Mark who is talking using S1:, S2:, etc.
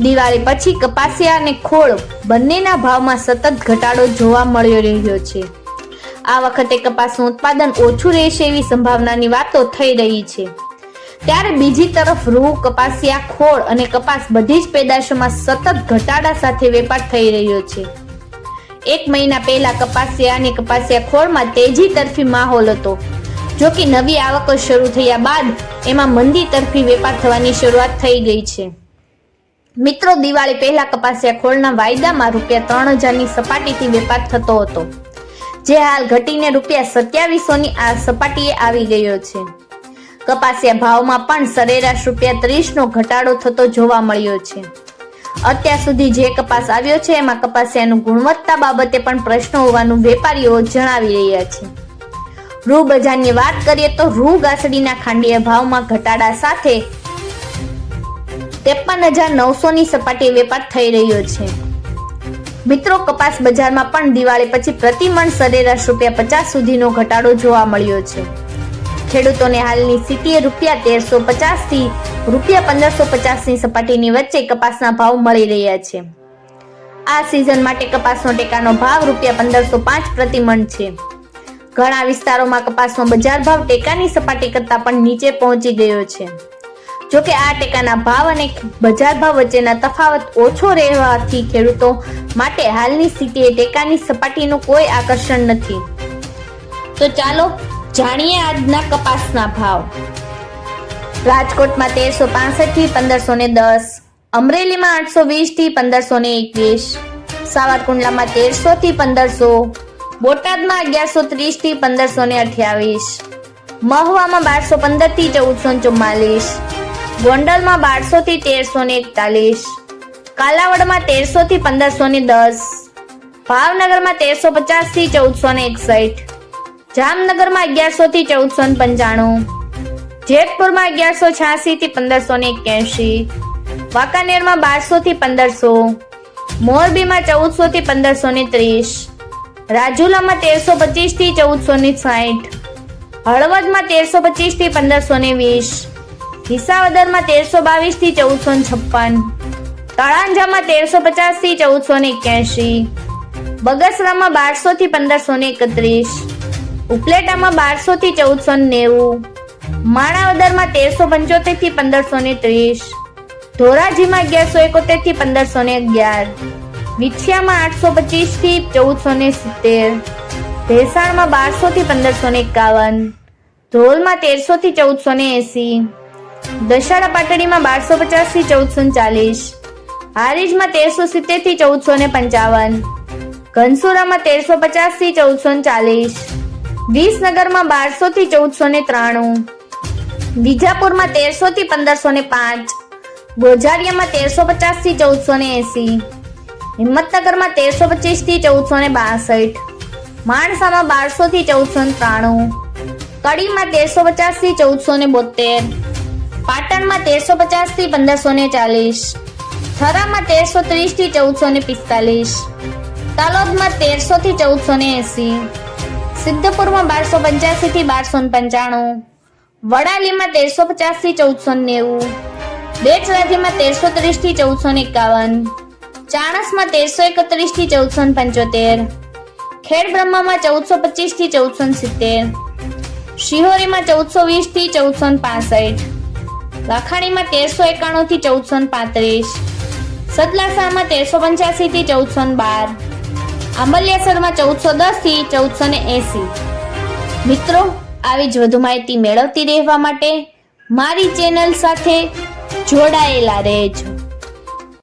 S1: દિવાળી પછી કપાસિયા અને ખોળ બંનેના ભાવમાં સતત ઘટાડો જોવા મળ્યો રહ્યો છે. આ વખતે કપાસનું ઉત્પાદન ઓછું રહેશે એવી સંભાવનાની વાતો થઈ રહી છે. ત્યારે બીજી તરફ રૂ, કપાસિયા, ખોળ અને કપાસ બધી જ પેદાશોમાં સતત ઘટાડા સાથે વેપાર થઈ રહ્યો છે. એક મહિના પહેલા કપાસિયા અને કપાસિયા ખોળમાં તેજી તરફી માહોલ હતો. જો કે નવી આવકો શરૂ થયા બાદ એમાં મંદી તરફી વેપાર થવાની શરૂઆત થઈ ગઈ છે. મિત્રો, દિવાળી પહેલા કપાસિયા ખોળના વાયદામાં રૂપિયા ત્રણ હજારની સપાટીથી વેપાર થતો હતો. જે હાલ ઘટીને રૂપિયા સત્યાવીસોની આ સપાટીએ આવી ગયો છે. કપાસિયા ભાવમાં પણ સરેરાશ રૂપિયા ત્રીસનો ઘટાડો થતો જોવા મળ્યો છે. અત્યાર સુધી જે કપાસ આવ્યો છે, એમાં કપાસિયાનું ગુણવત્તા બાબતે પણ પ્રશ્નો હોવાનું વેપારીઓ જણાવી રહ્યા છે. રૂ બજારની વાત કરીએ તો રૂ ગાસડીના ખાંડીય ભાવમાં ઘટાડા સાથે ત્રેપન હજાર નવસોની સપાટીએ વેપાર થઈ રહ્યો છે. મિત્રો, કપાસ બજારમાં પણ દિવાળી પછી પ્રતિ મણ સરેરાશ રૂપિયા પચાસ સુધીનો ઘટાડો જોવા મળ્યો છે. ખેડૂતોને હાલની સ્થિતિએ રૂપિયા તેરસો પચાસથી રૂપિયા પંદરસો પચાસની સપાટીની વચ્ચે કપાસના ભાવ મળી રહ્યા છે. આ સિઝન માટે કપાસનો ટેકાનો ભાવ રૂપિયા પંદરસો પાંચ પ્રતિ મણ છે. ઘણા વિસ્તારોમાં કપાસનો બજાર ભાવ ટેકાની સપાટી કરતાં પણ નીચે પહોંચી ગયો છે. જોકે આ ટેકાના ભાવ અને બજાર ભાવ વચ્ચેના તફાવત ઓછો રહેવાથી ખેડૂતો માટે હાલની સ્થિતિએ ટેકાની સપાટીનું કોઈ આકર્ષણ નથી. તો ચાલો જાણીએ આજના કપાસના ભાવ. રાજકોટમાં તેરસો પાસઠથી પંદરસો ને દસ, અમરેલીમાં આઠસો વીસથી પંદરસો ને એકવીસ, સાવરકુંડલામાં તેરસો થી પંદરસો, બોટાદમાં અગિયારસો ત્રીસથી પંદરસો ને અઠ્યાવીસ, મહુવામાં બારસો પંદરથી ચૌદસો ચુમ્માલીસ ગોંડલમાં બારસો થી તેરસો ને એકતાલીસ, કાલાવડમાં તેરસો થી પંદરસો ને દસ, ભાવનગરમાં તેરસો પચાસથી ચૌદસો ને એકસઠ, જામનગરમાં અગિયારસો થી ચૌદસો ને પંચાણું, જેતપુરમાં અગિયારસો છ્યાસી થી પંદરસો ને એક્યાસી વાંકાનેરમાં બારસો થી પંદરસો, મોરબીમાં ચૌદસો થી પંદરસો ને ત્રીસ, રાજુલામાં તેરસો પચીસથી ચૌદસો ને સાઠ, હળવદમાં તેરસો પચીસથી પંદરસો ને વીસ વિસાવદરમાં તેરસો બાવીસથી ચૌદસો છપ્પન. તળાંજામાં તેરસો પચાસથી ચૌદસો ને એક્યાસી બગસરામાં બારસો થી પંદરસો ને એકત્રીસ. ઉપલેટામાં બારસો થી ચૌદસો નેવું. માણાવદરમાં તેરસો પંચોતેરથી પંદરસો ને ત્રીસ. ધોરાજીમાં અગિયારસો એકોતેરથી પંદરસો ને અગિયાર. વિછિયામાં આઠસો પચીસથી ચૌદસો ને સિત્તેર. ભેસાણમાં બારસો થી પંદરસો ને એકાવન. ધોલમાં તેરસો થી ચૌદસો ને એસી. દશાડા પાટડીમાં બારસો પચાસથી ચૌદસો ચાલીસ. હારીજમાં તેરસો સિત્તેરથી ચૌદસો ને પંચાવન. ઘનસુરામાં તેરસો પચાસથી ચૌદસો ચાલીસ. વિસનગરમાં બારસો થી ચૌદસો ને ત્રાણું. વિજાપુરમાં તેરસો થી પંદરસો ને પાંચ. ગોઝારિયામાં તેરસો પચાસથી ચૌદસો ને એસી. હિંમતનગરમાં તેરસો પચીસથી ચૌદસો ને બાસઠ. માણસામાં બારસો થી ચૌદસો ને ત્રાણું. કડીમાં તેરસો પચાસથી ચૌદસો ને બોતેર. પાટણમાં તેરસો પચાસથી પંદરસો ને ચાલીસ, થરામાં તેરસો ત્રીસથી ચૌદસો ને પિસ્તાલીસ, તાલોદમાં તેરસો થી ચૌદસો ને એસી, સિદ્ધપુરમાં બારસો પંચ્યાસી થી બારસો ને પંચાણું, વડાલીમાં તેરસો પચાસથી ચૌદસો ને નેવું બેચરાજીમાં તેરસો ત્રીસથી ચૌદસો ને એકાવન, ચાણસમાં તેરસો એકત્રીસથી ચૌદસો ને પંચોતેર ખેડ બ્રહ્મામાં ચૌદસો પચીસથી ચૌદસો ને સિત્તેર, શિહોરીમાં ચૌદસો વીસથી ચૌદસો ને પાસઠ લાખાણીમાં તેરસો એકાણું થી ચૌદસો પાંત્રીસ. સતલાસામાં તેરસો પંચ્યાસી થી ચૌદસો બાર. આંબલિયાસરમાં ચૌદસો દસથી ચૌદસો ને એસી. મિત્રો, આવી જ વધુ માહિતી મેળવતી રહેવા માટે મારી ચેનલ સાથે જોડાયેલા રહેજો.